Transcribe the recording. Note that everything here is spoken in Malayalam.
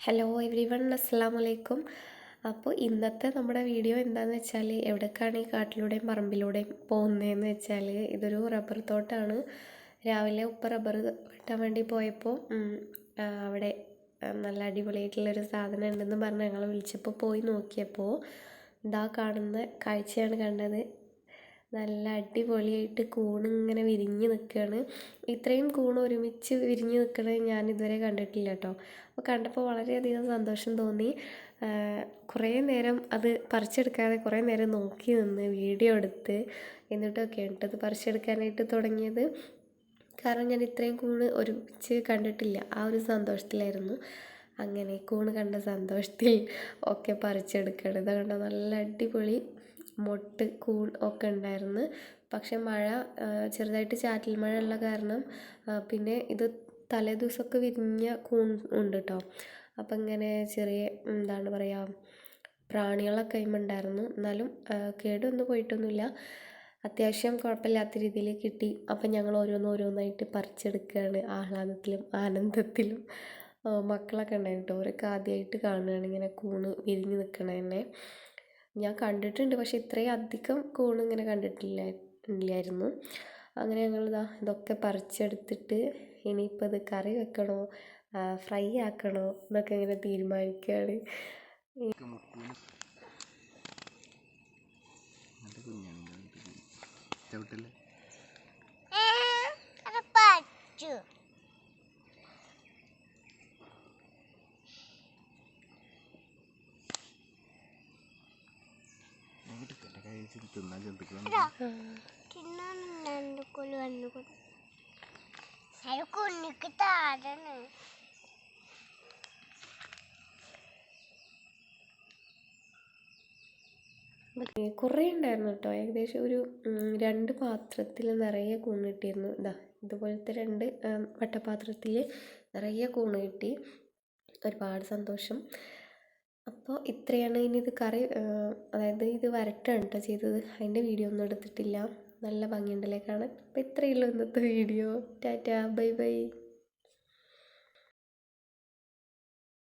ഹലോ എവ്രി വൺ അസ്സാം വലൈക്കും അപ്പോൾ ഇന്നത്തെ നമ്മുടെ വീഡിയോ എന്താണെന്ന് വെച്ചാൽ എവിടേക്കാണ് ഈ കാട്ടിലൂടെയും പറമ്പിലൂടെയും പോകുന്നതെന്ന് വെച്ചാൽ ഇതൊരു റബ്ബർ തോട്ടാണ്. രാവിലെ ഉപ്പ റബ്ബർ വെട്ടാൻ വേണ്ടി പോയപ്പോൾ അവിടെ നല്ല അടിപൊളിയായിട്ടുള്ളൊരു സാധനം ഉണ്ടെന്ന് പറഞ്ഞ് ഞങ്ങൾ വിളിച്ചപ്പോൾ പോയി നോക്കിയപ്പോൾ ഇതാ കാണുന്ന കാഴ്ചയാണ് കണ്ടത്. നല്ല അടിപൊളിയായിട്ട് കൂണ് ഇങ്ങനെ വിരിഞ്ഞ് നിൽക്കുകയാണ് ഇത്രയും കൂണ് ഒരുമിച്ച് വിരിഞ്ഞ് നിൽക്കണത് ഞാൻ ഇതുവരെ കണ്ടിട്ടില്ല കേട്ടോ അപ്പോൾ കണ്ടപ്പോൾ വളരെയധികം സന്തോഷം തോന്നി. കുറേ നേരം അത് പറിച്ചെടുക്കാതെ കുറേ നേരം നോക്കി നിന്ന് വീഡിയോ എടുത്ത് എന്നിട്ടൊക്കെയാണ് കേട്ടോ അത് പറിച്ചെടുക്കാനായിട്ട് തുടങ്ങിയത്. കാരണം ഞാൻ ഇത്രയും കൂണ് ഒരുമിച്ച് കണ്ടിട്ടില്ല. ആ ഒരു സന്തോഷത്തിലായിരുന്നു. അങ്ങനെ കൂണ് കണ്ട സന്തോഷത്തിൽ ഒക്കെ പറിച്ചെടുക്കണം ഇത് നല്ല അടിപൊളി മൊട്ട് കൂൾ ഒക്കെ ഉണ്ടായിരുന്നു. പക്ഷെ മഴ ചെറുതായിട്ട് ചാറ്റൽ മഴ ഉള്ള കാരണം പിന്നെ ഇത് തലേ ദിവസമൊക്കെ വിരിഞ്ഞ കൂൺ ഉണ്ട് കേട്ടോ അപ്പം ഇങ്ങനെ ചെറിയ എന്താണ് പറയുക പ്രാണികളൊക്കെ അതിലുണ്ടായിരുന്നു എന്നാലും ആ, കേടൊന്നും പോയിട്ടൊന്നുമില്ല. അത്യാവശ്യം കുഴപ്പമില്ലാത്ത രീതിയിൽ കിട്ടി. അപ്പം ഞങ്ങൾ ഓരോന്ന് ഓരോന്നായിട്ട് പറിച്ചെടുക്കുകയാണ്. ആഹ്ലാദത്തിലും ആനന്ദത്തിലും. മക്കളൊക്കെ ഉണ്ടായിരുന്നു കേട്ടോ അവരൊക്കെ ആദ്യമായിട്ട് കാണുകയാണ് ഇങ്ങനെ കൂണ് വിരിഞ്ഞ് നിൽക്കണ ഞാൻ കണ്ടിട്ടുണ്ട്. പക്ഷെ ഇത്രയും അധികം കൂണ് ഇങ്ങനെ കണ്ടിട്ടില്ല ഇല്ലായിരുന്നു. അങ്ങനെ ഞങ്ങൾ ഇതാ ഇതൊക്കെ പറിച്ചെടുത്തിട്ട് ഇനിയിപ്പോൾ ഇത് കറി വെക്കണോ ഫ്രൈ ആക്കണോ എന്നൊക്കെ ഇങ്ങനെ തീരുമാനിക്കുകയാണ് ചവിട്ടല്ലേ കഴിച്ച് തിന്നാൻ ജന്തുക്കളാണ് കുറേ ഉണ്ടായിരുന്നു കേട്ടോ. ഏകദേശം ഒരു രണ്ട് പാത്രത്തിൽ നിറയെ കൂണ് കിട്ടിയിരുന്നു. ഇതാ ഇതുപോലത്തെ രണ്ട് വട്ടപാത്രത്തിൽ നിറയെ കൂണ് കിട്ടി. ഒരുപാട് സന്തോഷം. അപ്പോൾ ഇത്രയാണ് ഇനി ഇത് കറി അതായത് ഇത് വരട്ടാണ് കേട്ടോ ചെയ്തത്. അതിന്റെ വീഡിയോ ഒന്നും എടുത്തിട്ടില്ല. നല്ല ഭംഗിയുണ്ടല്ലേ കാണാൻ? അപ്പോൾ ഇത്രയേ ഉള്ളൂ ഇന്നത്തെ വീഡിയോ. Tata bye bye.